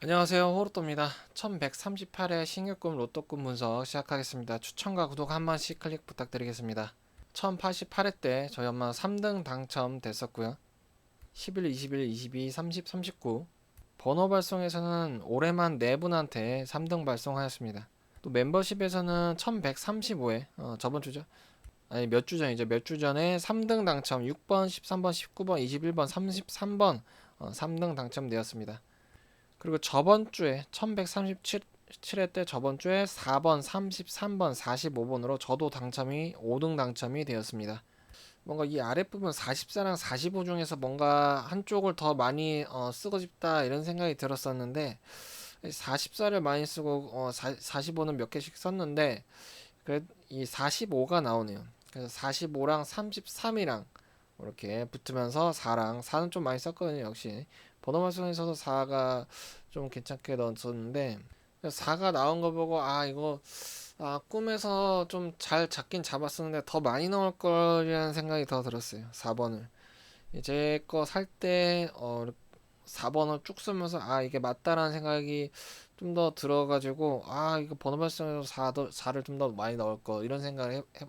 안녕하세요. 호로또입니다. 1138회 신규금 로또금 분석 시작하겠습니다. 추천과 구독 한 번씩 클릭 부탁드리겠습니다. 1088회 때 저희 엄마 3등 당첨됐었고요. 11, 21, 22, 30, 39 번호 발송에서는 올해만 4분한테 3등 발송하였습니다. 또 멤버십에서는 1135회 어, 저번 주죠? 아니 몇 주 전이죠? 몇 주 전에 3등 당첨 6번 13번 19번 21번 33번 어, 3등 당첨되었습니다 그리고 저번 주에 1137회 때 저번 주에 4번, 33번, 45번으로 저도 당첨이 5등 당첨이 되었습니다. 뭔가 이 아랫부분 44랑 45 중에서 뭔가 한쪽을 더 많이 어, 쓰고 싶다 이런 생각이 들었었는데 44를 많이 쓰고 어, 45는 몇 개씩 썼는데 그래 이 45가 나오네요. 그래서 45랑 33이랑 이렇게 붙으면서 4랑 4는 좀 많이 썼거든요. 역시 번호 발송에서도 4가 좀 괜찮게 넣었었는데 4가 나온 거 보고 아 이거 아 꿈에서 좀 잘 잡긴 잡았었는데 더 많이 넣을 거라는 생각이 더 들었어요 4번을. 제 거 살 때 어 4번을 쭉 쓰면서 아 이게 맞다라는 생각이 좀 더 들어가지고 아 이거 번호 발송에서 4, 4를 좀 더 많이 넣을 거 이런 생각을 해, 해,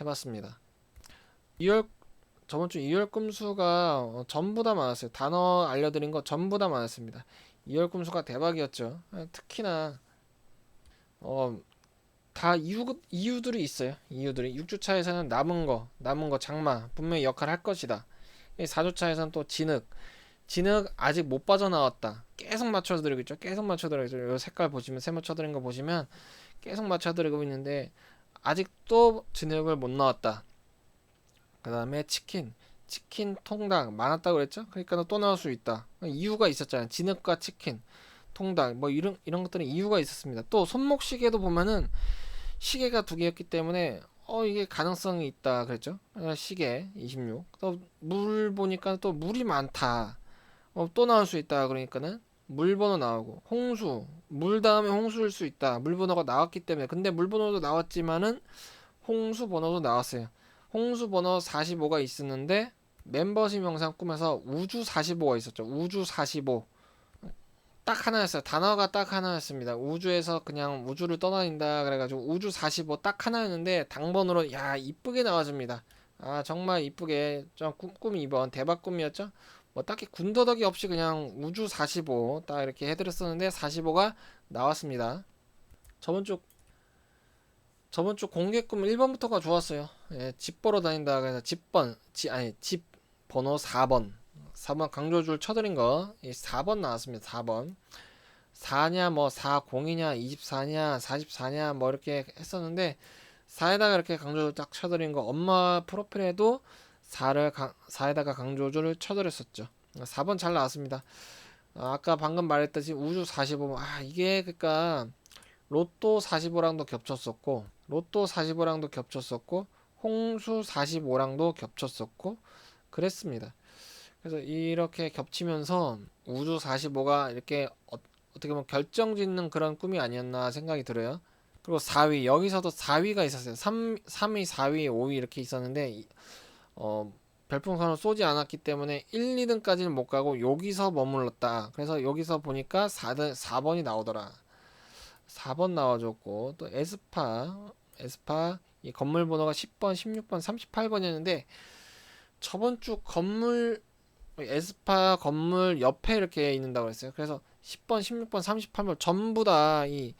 해봤습니다. 2월 저번 주 2월 금수가 어, 전부 다 많았어요. 단어 알려드린 거 전부 다 많았습니다. 2월 금수가 대박이었죠. 아, 특히나 어, 다 이유 이유들이 있어요. 이유들이 6주차에서는 남은 거, 남은 거 장마 분명히 역할 할 것이다. 4주차에서는 또 진흙, 진흙 아직 못 빠져나왔다. 계속 맞춰드리고 있죠. 계속 맞춰드리고 있죠. 이 색깔 보시면 세 맞춰드린 거 보시면 계속 맞춰드리고 있는데 아직도 진흙을 못 나왔다. 그 다음에 치킨 치킨 통닭 많았다고 그랬죠? 그러니까 또 나올 수 있다. 이유가 있었잖아요. 진흙과 치킨 통닭 뭐 이런 이런 것들은 이유가 있었습니다. 또 손목 시계도 보면은 시계가 두 개였기 때문에 어 이게 가능성이 있다 그랬죠? 어, 시계 26 또 물 보니까 또 물이 많다. 어, 또 나올 수 있다 그러니까는 물 번호 나오고 홍수 물 다음에 홍수일 수 있다. 물 번호가 나왔기 때문에. 근데 물 번호도 나왔지만은 홍수 번호도 나왔어요 홍수 번호 45가 있었는데 멤버십 영상 꿈에서 우주 45가 있었죠. 우주 45. 딱 하나였어요. 단어가 딱 하나였습니다. 우주에서 그냥 우주를 떠다닌다 그래가지고 우주 45 딱 하나였는데 당번으로 야 이쁘게 나와줍니다. 아 정말 이쁘게 좀 꿈, 꿈 2번 대박 꿈이었죠. 뭐 딱히 군더더기 없이 그냥 우주 45 딱 이렇게 해드렸었는데 45가 나왔습니다. 저번 주 저번 주 공개금 1번부터가 좋았어요. 예, 집 보러 다닌다 그래서 집번, 지, 아니 집 번호 4번, 4번 강조줄 쳐드린 거, 4번 나왔습니다. 4번. 4냐, 뭐 40이냐, 24냐, 44냐, 뭐 이렇게 했었는데 4에다가 이렇게 강조줄 딱 쳐드린 거, 엄마 프로필에도 4를 4에다가 강조줄을 쳐드렸었죠. 4번 잘 나왔습니다. 아까 방금 말했듯이 우주 45, 아 이게 그니까 로또 45랑도 겹쳤었고 로또 45랑도 겹쳤었고 홍수 45랑도 겹쳤었고 그랬습니다. 그래서 이렇게 겹치면서 우주 45가 이렇게 어, 떻게 보면 결정짓는 그런 꿈이 아니었나 생각이 들어요. 그리고 4위 여기서도 4위가 있었어요. 3, 3위, 4위, 5위 이렇게 있었는데 어, 별풍선을 쏘지 않았기 때문에 1, 2등까지는 못 가고 여기서 머물렀다. 그래서 여기서 보니까 4등, 4번이 나오더라. 4번 나와줬고 또 에스파 에스파 이 건물 번호가 10번, 16번, 38번이었는데 저번 주 건물 에스파 건물 옆에 이렇게 있는다고 했어요. 그래서 10번, 16번, 38번 전부 다이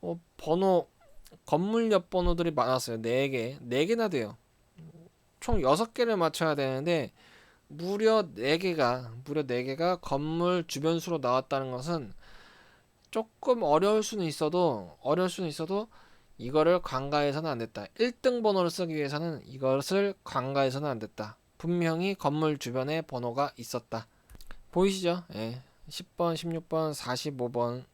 어, 번호 건물 옆 번호들이 많았어요. 4개. 4개나 돼요. 총 6개를 맞춰야 되는데 무려 4개가 무려 4개가 건물 주변수로 나왔다는 것은 조금 어려울 수는 있어도 어려울 수는 있어도 이거를 관가해서는 안 됐다. 1등 번호를 쓰기 위해서는 이것을 관가해서는 안 됐다. 분명히 건물 주변에 번호가 있었다. 보이시죠? 예. 10번, 16번, 45번,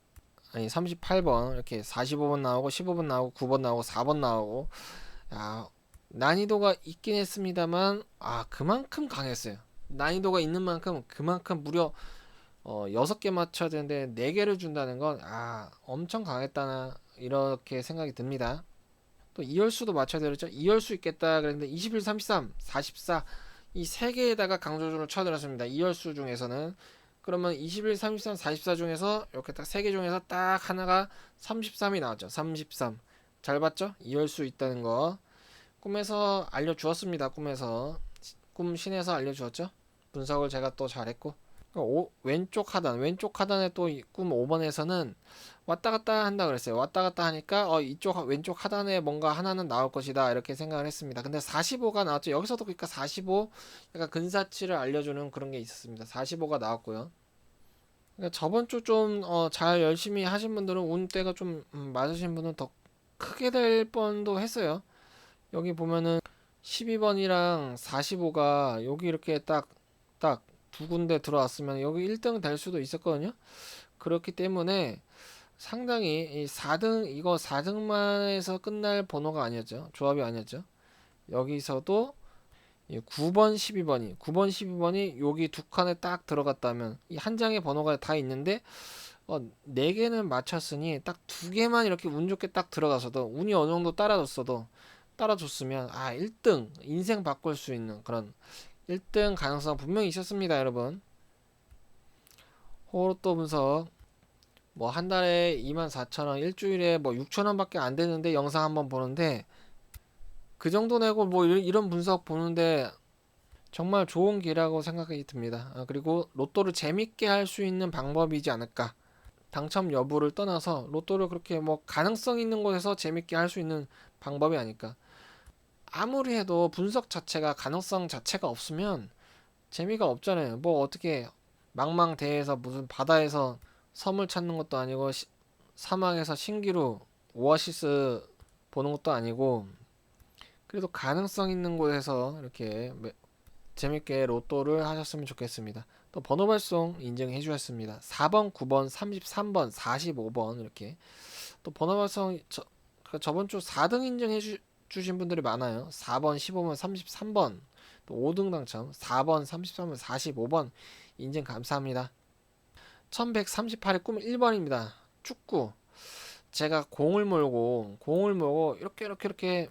아니 38번 이렇게 45번 나오고 15번 나오고 9번 나오고 4번 나오고 야, 난이도가 있긴 했습니다만 아 그만큼 강했어요. 난이도가 있는 만큼 그만큼 무려 어, 6개 맞춰야 되는데 4개를 준다는 건, 아, 엄청 강했다나, 이렇게 생각이 듭니다. 또 2열수도 맞춰야 되겠죠? 2열수 있겠다 그랬는데 21, 33, 44, 이 3개에다가 강조준을 쳐들었습니다. 2열수 중에서는 그러면 21, 33, 44 중에서 이렇게 딱 세 개 중에서 딱 하나가 33이 나왔죠. 33. 잘 봤죠? 이럴 수 있다는 거. 꿈에서 알려 주었습니다. 꿈에서. 꿈 신에서 알려 주었죠? 분석을 제가 또 잘했고. 오, 왼쪽 하단, 왼쪽 하단에 또 꿈 5번에서는 왔다 갔다 한다 그랬어요. 왔다 갔다 하니까 어, 이쪽 하- 왼쪽 하단에 뭔가 하나는 나올 것이다 이렇게 생각을 했습니다. 근데 45가 나왔죠. 여기서도 그러니까 45 약간 근사치를 알려주는 그런 게 있었습니다. 45가 나왔고요. 그러니까 저번 주좀 어, 잘 열심히 하신 분들은 운때가 좀 음, 맞으신 분은 더 크게 될 뻔도 했어요. 여기 보면은 12번이랑 45가 여기 이렇게 딱딱 두 군데 들어왔으면 여기 1등 될 수도 있었거든요. 그렇기 때문에 상당히 이 4등 이거 4등만에서 끝날 번호가 아니었죠. 조합이 아니었죠. 여기서도 이 9번, 12번이 9번, 12번이 여기 두 칸에 딱 들어갔다면 이 한 장의 번호가 다 있는데 어, 네 개는 맞췄으니 딱 두 개만 이렇게 운 좋게 딱 들어가서도 운이 어느 정도 따라줬어도 따라줬으면 아 1등 인생 바꿀 수 있는 그런 1등 가능성 분명히 있었습니다, 여러분. 호로또 분석 뭐 한 달에 24,000원, 일주일에 뭐 6,000원밖에 안 되는데 영상 한번 보는데 그 정도 내고 뭐 이런, 분석 보는데 정말 좋은 기라고 생각이 듭니다. 아, 그리고 로또를 재밌게 할 수 있는 방법이지 않을까. 당첨 여부를 떠나서 로또를 그렇게 뭐 가능성 있는 곳에서 재밌게 할 수 있는 방법이 아닐까. 아무리 해도 분석 자체가 가능성 자체가 없으면 재미가 없잖아요. 뭐 어떻게 망망대해에서 무슨 바다에서 섬을 찾는 것도 아니고 시- 사막에서 신기루 오아시스 보는 것도 아니고 그래도 가능성 있는 곳에서 이렇게 매- 재밌게 로또를 하셨으면 좋겠습니다. 또 번호 발송 인증해 주셨습니다. 4번, 9번, 33번, 45번 이렇게 또 번호 발송 저, 그 저번 주 4등 인증해 주, 주신 분들이 많아요. 4번, 15번, 33번 또 5등 당첨 4번, 33번, 45번 인증 감사합니다. 1138의 꿈 1번입니다. 축구. 제가 공을 몰고 공을 몰고 이렇게 이렇게 이렇게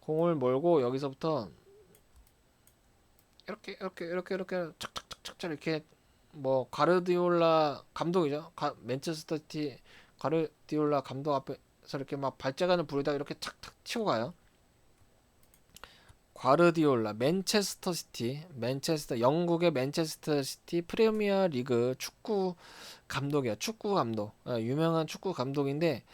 공을 몰고 여기서부터 이렇게 이렇게 이렇게 이렇게 착착착착 이렇게 뭐 가르디올라 감독이죠. 가, 맨체스터 시티 가르디올라 감독 앞에 서 이렇게 막 발재간을 부리다가 이렇게 착착 치고 가요. 과르디올라 맨체스터 시티 맨체스터 영국의 맨체스터 시티 프리미어 리그 축구 감독이야 축구 감독 어, 유명한 축구 감독인데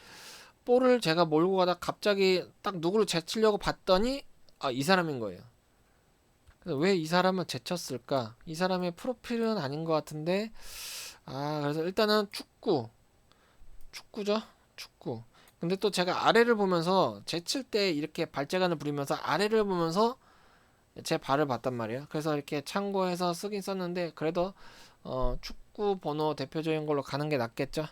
볼을 제가 몰고 가다 갑자기 딱 누구를 제치려고 봤더니 아, 이 사람인 거예요. 그래서 왜 이 사람을 제쳤을까? 이 사람의 프로필은 아닌 것 같은데 아 그래서 일단은 축구 축구죠 축구 근데 또 제가 아래를 보면서 제칠 때 이렇게 발재간을 부리면서 아래를 보면서 제 발을 봤단 말이에요. 그래서 이렇게 참고해서 쓰긴 썼는데 그래도 어, 축구 번호 대표적인 걸로 가는 게 낫겠죠.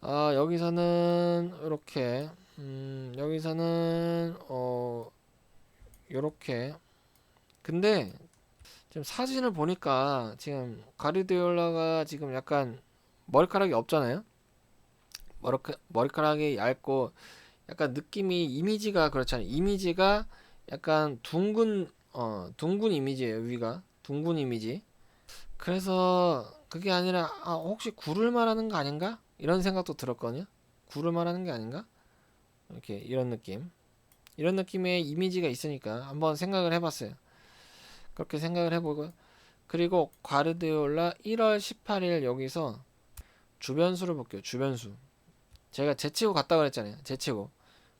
아, 여기서는 이렇게 음, 여기서는 어 요렇게 근데 지금 사진을 보니까 지금 가르디올라가 지금 약간 머리카락이 없잖아요. 머리카, 머리카락 이 얇고 약간 느낌이 이미지가 그렇잖아요. 이미지가 약간 둥근 어 둥근 이미지예요. 위가 둥근 이미지. 그래서 그게 아니라 아, 혹시 굴을 말하는 거 아닌가? 이런 생각도 들었거든요. 굴을 말하는 게 아닌가? 이렇게 이런 느낌. 이런 느낌의 이미지가 있으니까 한번 생각을 해봤어요. 그렇게 생각을 해보고 그리고 과르디올라 1월 18일 여기서 주변수를 볼게요. 주변수. 제가 제치고 갔다 그랬잖아요. 제치고.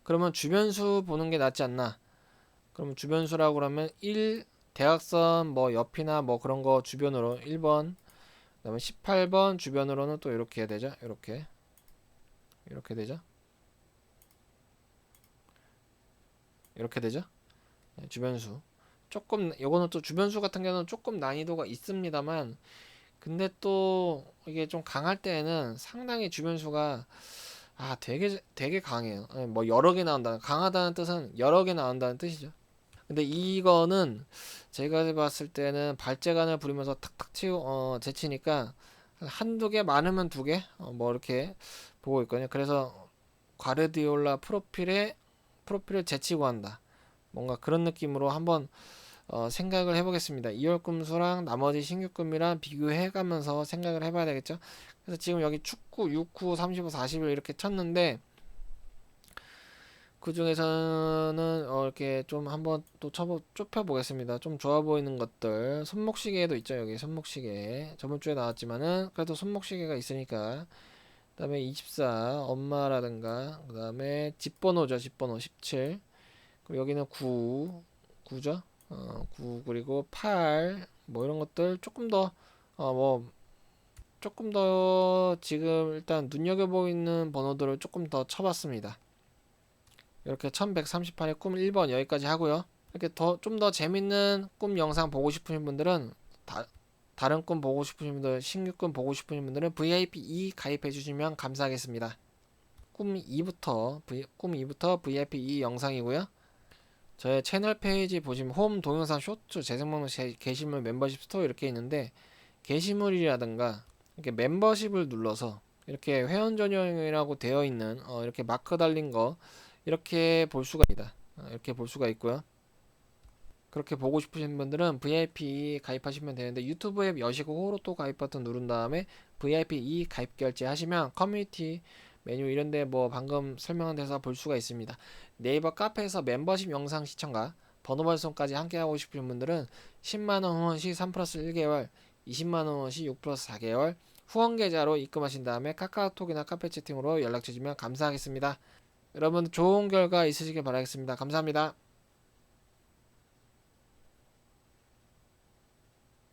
그러면 주변수 보는 게 낫지 않나? 그러면 주변수라고 그러면 1 대각선 뭐 옆이나 뭐 그런 거 주변으로 1번 그다음에 18번 주변으로는 또 이렇게 해야 되죠. 이렇게. 이렇게 되죠. 이렇게 되죠. 네, 주변수. 조금 요거는 또 주변수 같은 경우는 조금 난이도가 있습니다만 근데 또 이게 좀 강할 때에는 상당히 주변수가 아 되게 되게 강해요. 예, 뭐 여러 개 나온다. 강하다는 뜻은 여러 개 나온다는 뜻이죠. 근데 이거는 제가 봤을 때는 발재간을 부리면서 탁탁 치우 어 제치니까 한두 개 많으면 두개 어, 뭐 이렇게 보고 있거든요. 그래서 과르디올라 프로필에 프로필을 제치고 한다. 뭔가 그런 느낌으로 한번 어, 생각을 해보겠습니다. 2월 금수랑 나머지 신규금이랑 비교해가면서 생각을 해봐야 되겠죠. 그래서 지금 여기 축구 6구 35 40을 이렇게 쳤는데 그 중에서는 어, 이렇게 좀 한번 또 쳐보, 좁혀 보겠습니다. 좀 좋아 보이는 것들 손목시계도 있죠. 여기 손목시계 저번 주에 나왔지만은 그래도 손목시계가 있으니까 그 다음에 24 엄마라든가 그 다음에 집번호죠. 집번호 17 그리고 여기는 9 9죠. 어, 9 그리고 8 뭐 이런 것들 조금 더 어 뭐 조금 더 지금 일단 눈여겨 보이는 번호들을 조금 더 쳐봤습니다. 이렇게 1138의 꿈 1번 여기까지 하고요. 이렇게 더 좀 더 재밌는 꿈 영상 보고 싶으신 분들은 다, 다른 꿈 보고 싶으신 분들, 신규 꿈 보고 싶으신 분들은 VIP 2 가입해 주시면 감사하겠습니다. 꿈 2부터 v, 꿈 2부터 VIP 2 영상이고요. 저의 채널 페이지 보시면 홈 동영상 쇼츠 재생 목록 제- 게시물 멤버십 스토어 이렇게 있는데 게시물이라든가 이렇게 멤버십을 눌러서 이렇게 회원 전용이라고 되어 있는 어, 이렇게 마크 달린 거 이렇게 볼 수가 있다. 어, 이렇게 볼 수가 있고요. 그렇게 보고 싶으신 분들은 VIP 가입하시면 되는데 유튜브 앱 여시고 호로 또 가입 버튼 누른 다음에 VIP 2 가입 결제 하시면 커뮤니티 메뉴 이런데 뭐 방금 설명한 데서 볼 수가 있습니다. 네이버 카페에서 멤버십 영상 시청과 번호 발송까지 함께 하고 싶으신 분들은 10만원 후원 시 3 플러스 1개월 20만원 후원 시6 플러스 4개월 후원 계좌로 입금하신 다음에 카카오톡이나 카페 채팅으로 연락 주시면 감사하겠습니다. 여러분 좋은 결과 있으시길 바라겠습니다. 감사합니다.